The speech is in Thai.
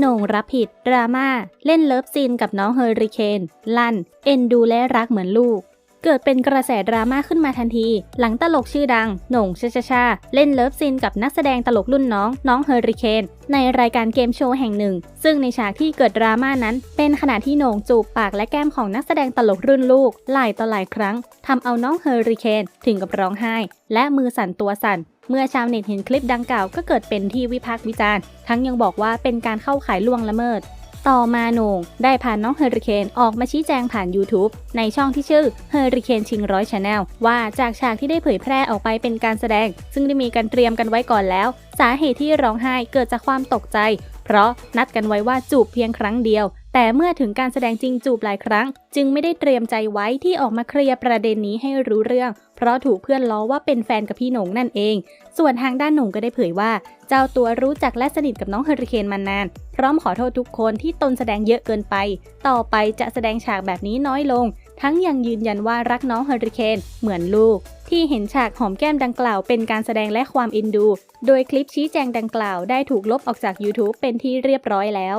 หน่งรับผิด ดราม่า เล่นเลิฟซีนกับน้องเฮอริเคน ลั่น เอ็นดูและรักเหมือนลูก เกิดเป็นกระแสดราม่าขึ้นมาทันที หลังตลกชื่อดังหน่งชาชาชาเล่นเลิฟซีนกับนักแสดงตลกรุ่นน้อง น้องเฮอริเคนในรายการเกมโชว์แห่งหนึ่ง ซึ่งในฉากที่เกิดดราม่านั้น เป็นขณะที่โหน่งจูบปากและแก้มของนักแสดงตลกรุ่นลูก หลายต่อหลายครั้งทำเอาน้องเฮอริเคนถึงกับร้องไห้ และมือสั่นตัวสั่นเมื่อชาวเน็ตเห็นคลิปดังกล่าวก็เกิดเป็นที่วิพากษ์วิจารณ์ ทั้งยังบอกว่าเป็นการเข้าขายล่วงละเมิด ต่อมาโหน่งได้พาน้องเฮอริเคนออกมาชี้แจงผ่าน YouTube ในช่องที่ชื่อเฮอริเคนชิงร้อยชาแนลว่าจากฉากที่ได้เผยแพร่ออกไปเป็นการแสดง ซึ่งได้มีการเตรียมกันไว้ก่อนแล้ว สาเหตุที่ร้องไห้เกิดจากความตกใจ เพราะนัดกันไว้ว่าจูบเพียงครั้งเดียว แต่เมื่อถึงการแสดงจริงจูบหลายครั้ง จึงไม่ได้เตรียมใจไว้ที่ออกมาเคลียร์ประเด็นนี้ให้รู้เรื่อง เพราะถูกเพื่อนล้อว่าเป็นแฟนกับพี่หนงนั่นเอง ส่วนทางด้านหนุ่มก็ได้เผยว่า เจ้าตัวรู้จักและสนิทกับน้องเฮอริเคนมานาน พร้อมขอโทษทุกคนที่ตนแสดงเยอะเกินไป ต่อไปจะแสดงฉากแบบนี้น้อยลง ทั้งยังยืนยันว่ารักน้องเฮอริเคนเหมือนลูกที่เห็นฉากหอมแก้มดังกล่าวเป็นการแสดงและความเอ็นดู โดยคลิปชี้แจงดังกล่าวได้ถูกลบออกจาก YouTube เป็นที่เรียบร้อยแล้ว